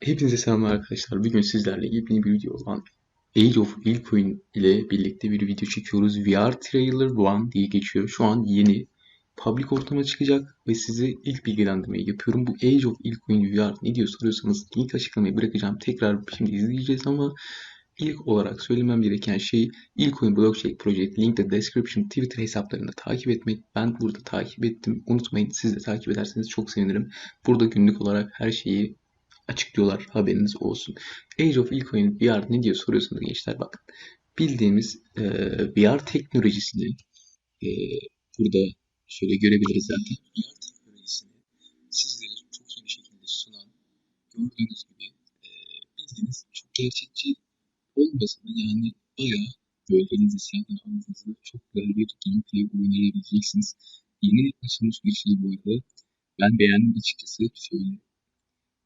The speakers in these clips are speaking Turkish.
Hepinize selamlar arkadaşlar. Bugün sizlerle yepyeni bir video olan Age of Ilcoin ile birlikte bir video çekiyoruz. VR Trailer 1 diye geçiyor. Şu an yeni public ortama çıkacak ve size ilk bilgilendirmeyi yapıyorum. Bu Age of Ilcoin VR ne diyor soruyorsanız link açıklamayı bırakacağım. Tekrar şimdi izleyeceğiz ama ilk olarak söylemem gereken şey Ilcoin Blockchain Project link de description Twitter hesaplarını takip etmek. Ben burada takip ettim. Unutmayın siz de takip ederseniz çok sevinirim. Burada günlük olarak her şeyi açıklıyorlar. Haberiniz olsun. Age of Ilcoin VR ne diyor soruyorsunuz gençler. Bakın bildiğimiz e, VR teknolojisini e, burada şöyle görebiliriz zaten. VR teknolojisini sizlere çok iyi bir şekilde sunan gördüğünüz gibi e, bildiğiniz çok gerçekçi olmasa da yani bayağı böyle elinizde silahlar aldığınızda çok güzel bir gameplay oynayabileceksiniz. Yeni açılmış bir şey bu arada. Ben beğendim açıkçası. Şöyle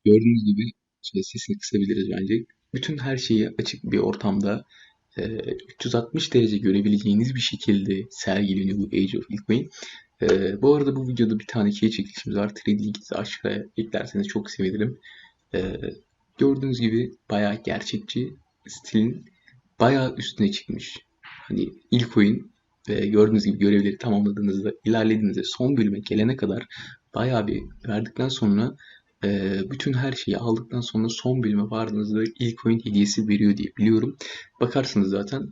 Gördüğünüz gibi şöyle sesini kısabiliriz bence. Bütün her şeyi açık bir ortamda e, 360 derece görebileceğiniz bir şekilde sergileniyor bu Age of Ilcoin. E, bu arada bu videoda bir tane key çekilişimiz var. 3D linkini aşağıya eklerseniz çok sevinirim. E, gördüğünüz gibi bayağı gerçekçi stilin bayağı üstüne çıkmış. Hani ilk oyun e, gördüğünüz gibi görevleri tamamladığınızda ilerlediğinizde son bölüme gelene kadar bayağı bir verdikten sonra e, bütün her şeyi aldıktan sonra son bölüme vardığınızda ilk oyun hediyesi veriyor diye biliyorum. Bakarsınız zaten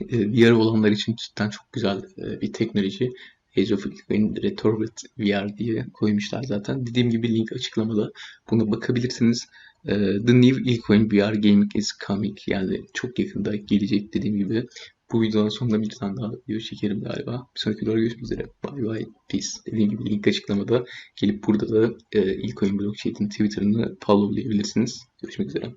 e, VR olanlar için cidden çok güzel e, bir teknoloji. Age of Retrobit VR diye koymuşlar zaten. Dediğim gibi link açıklamada. Buna bakabilirsiniz. E, The New Ilcoin VR Gaming is coming. Yani çok yakında gelecek dediğim gibi. Bu videonun sonunda bir tane daha video çekerim galiba. Bir sonraki videoda görüşmek üzere. Bye bye. Peace. Dediğim gibi link açıklamada. Gelip burada da e, ilk oyun blockchain'in Twitter'ını followlayabilirsiniz. Görüşmek üzere.